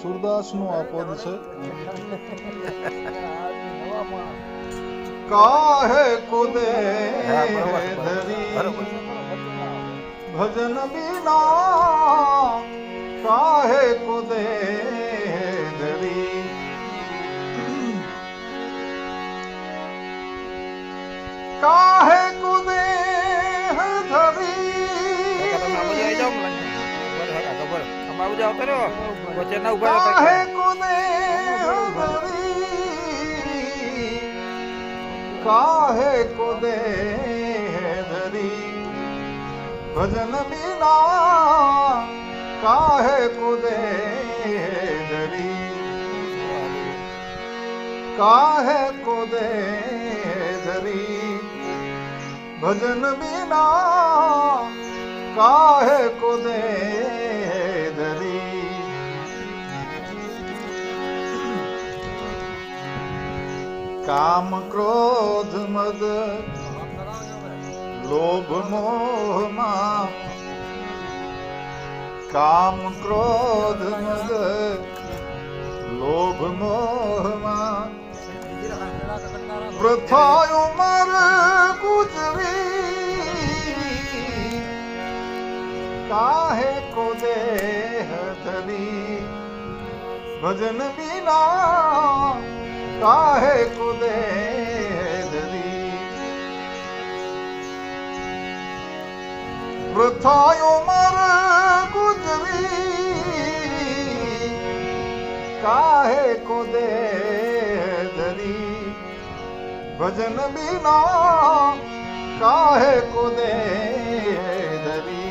સુરદાસનું આ પદ છે. કાહે કુદે ભજન બિના કાહે કુદે ધરી? કાહે ધરી કાહે કુદે ધરી કાહે કુદે ધરી ભજન બિના કાહે કુદે ધરી કાહે કુદે ધરી ભજન બિના કાહે કુદે કામ ક્રોધ મદ લોભ મોહમાં કામ ક્રોધ મદ લોભ મોહમાં વૃથા ઉમર ગુજરી કાહે કો દેહ ધરી ભજન બિના કાહે કો દેહ વૃથા ઉમર ગુજરી કાહે કો દેહ ધરી ભજન બિના કાહે કો દેહ ધરી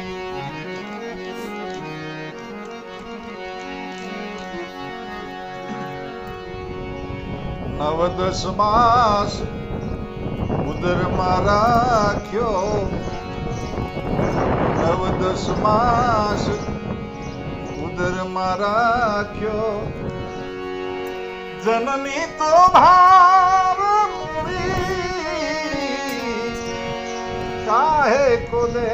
નવ દસ માસ ઉદરમાં રાખ્યો નવ દસ માસ ઉદરમાં રાખ્યો. જનની તો ભાર કાહે કો દે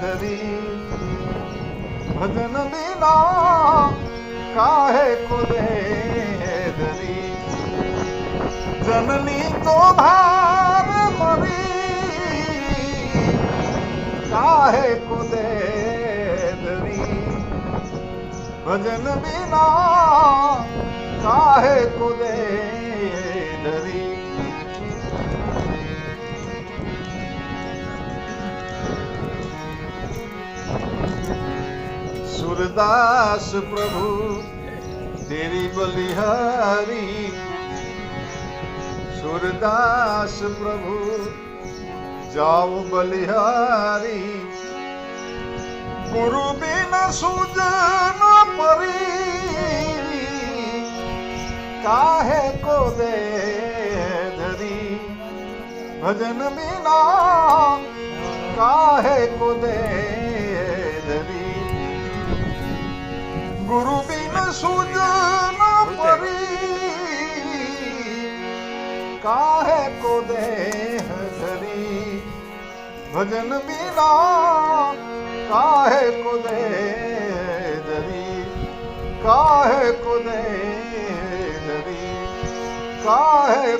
ધરી? ભજન બિના કાહે કો દે ધરી? જનની તો ભાર કાહે કો દે ધરી ભજન બિના કાહે કો દે ધરી સુરદાસ પ્રભુ તેરી બલિહારી જાઓ બલિહારી. ગુરુ બિન સુજન પરી. કાહે કો દે ધરી ભજન બિના કાહે કો દે ધરી ગુરુ બિન સુજન પરી. કાહે કો ધરી ભજન બિના કાહે કો દે ધરી કાહે કો દે ધરી કાહે